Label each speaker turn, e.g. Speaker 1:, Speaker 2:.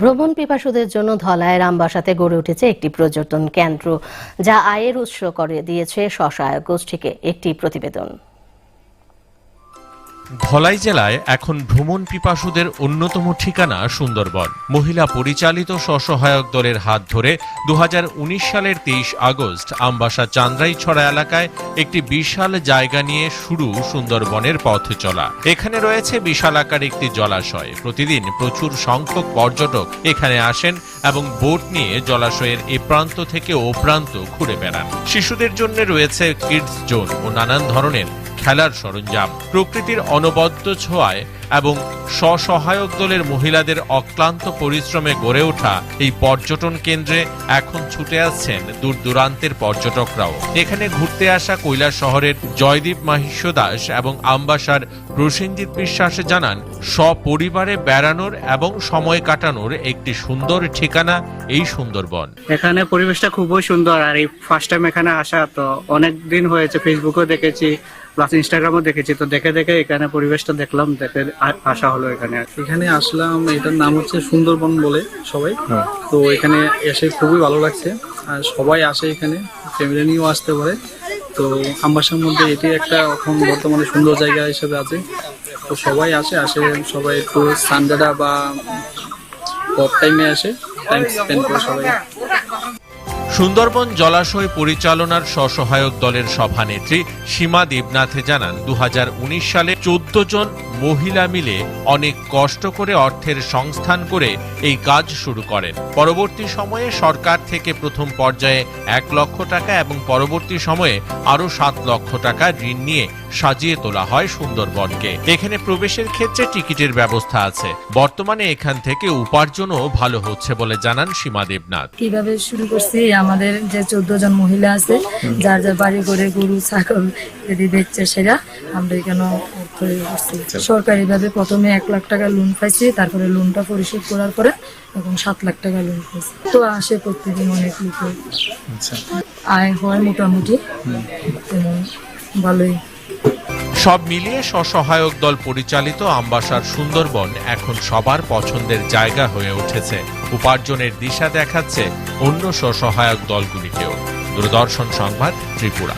Speaker 1: ভ্রমণ পিপাসুদের জন্য ধলায় রামবাসাতে গড়ে উঠেছে একটি পর্যটন কেন্দ্র, যা আয়ের উৎস করে দিয়েছে স্বসহায়ক গোষ্ঠীকে একটি প্রতিবেদন।
Speaker 2: ধলাই জেলায় এখন ভ্রমণ পিপাসুদের অন্যতম ঠিকানা সুন্দরবন। মহিলা পরিচালিত স্বসহায়ক দলের হাত ধরে দু হাজার উনিশ সালের তেইশ আগস্ট আমবাসা চান্দ্রাইছড়া এলাকায় একটি বিশাল জায়গা নিয়ে শুরু সুন্দরবনের পথ চলা। এখানে রয়েছে বিশাল আকার একটি জলাশয়। প্রতিদিন প্রচুর সংখ্যক পর্যটক এখানে আসেন এবং বোট নিয়ে জলাশয়ের এ প্রান্ত থেকে ও প্রান্ত ঘুরে বেড়ান। শিশুদের জন্য রয়েছে কিডস জোন ও নানান ধরনের খেলার সরঞ্জাম। প্রকৃতির অনবদ্য ছোঁয়ায় এবং স্বসহায়ক দলের মহিলাদের অক্লান্ত পরিশ্রমে গড়ে ওঠা এই পর্যটন কেন্দ্রে এখন ছুটে আসছেন দূর দূরান্তের পর্যটকরাও। এখানে ঘুরতে আসা কৈলাস শহরের জয়দীপ মাহিষ্য দাস এবং আমবাসার প্রসেনজিৎ বিশ্বাস জানান, সপরিবারে বেড়ানোর এবং সময় কাটানোর একটি সুন্দর ঠিকানা এই সুন্দরবন।
Speaker 3: এখানে পরিবেশটা খুবই সুন্দর আর এই ফার্স্ট টাইম এখানে আসা তো অনেক দিন হয়েছে ফেসবুকেও দেখেছি। প্লাস ইনস্টাগ্রামও দেখেছি। তো দেখে দেখে এখানে পরিবেশটা দেখলাম দেখে আসা হলো এখানে
Speaker 4: এখানে আসলাম এটার নাম হচ্ছে সুন্দরবন বলে সবাই। তো এখানে এসে খুবই ভালো লাগছে। আর সবাই আসে এখানে ফ্যামিলি নিয়েও আসতে পারে। তো আমবাসার মধ্যে এটি একটা এখন বর্তমানে সুন্দর জায়গা হিসেবে আছে। তো সবাই আসে আসে সবাই একটু সানডেটা বা পর টাইমে আসে টাইম স্পেন্ড করে সবাই।
Speaker 2: সুন্দরবন জলাশয় পরিচালনার স্বসহায়ক দলের সভানেত্রী সীমা দেবনাথে জানান দু হাজার উনিশ সালে চোদ্দ জন মহিলা মিলে অনেক কষ্ট করে অর্থের সংস্থান করে এই কাজ শুরু করেন। পরবর্তী সময়ে সরকার থেকে প্রথম পর্যায়ে এক লক্ষ টাকা এবং পরবর্তী সময়ে আরও সাত লক্ষ টাকা ঋণ নিয়ে সাজিয়ে তোলা হয় সুন্দরবনকে। এখানে প্রবেশের ক্ষেত্রে টিকিটের ব্যবস্থা আছে। বর্তমানে এখান থেকে উপার্জনও ভালো হচ্ছে বলে জানান সীমা দেবনাথ।
Speaker 5: কীভাবে শুরু করছি? আমাদের যে চোদ্দ জন মহিলা আছে যার যার বাড়ি করে গরু ছাগল যদি দেখছে সেরা আমরা এখানে অর্থ ইয়ে সরকারি ভাবে প্রথমে এক লাখ টাকা লোন পাইছি তারপরে লোনটা পরিশোধ করার পরে এখন সাত লাখ টাকা লোন পাইছি। তো আসে প্রত্যেকদিন অনেক লোক আয় হয় মোটামুটি। ভালোই।
Speaker 2: সব মিলিয়ে স্বসহায়ক দল পরিচালিত আমবাসার সুন্দরবন এখন সবার পছন্দের জায়গা হয়ে উঠেছে। উপার্জনের দিশা দেখাচ্ছে অন্য স্বসহায়ক দলগুলিকেও। দূরদর্শন সংবাদ ত্রিপুরা।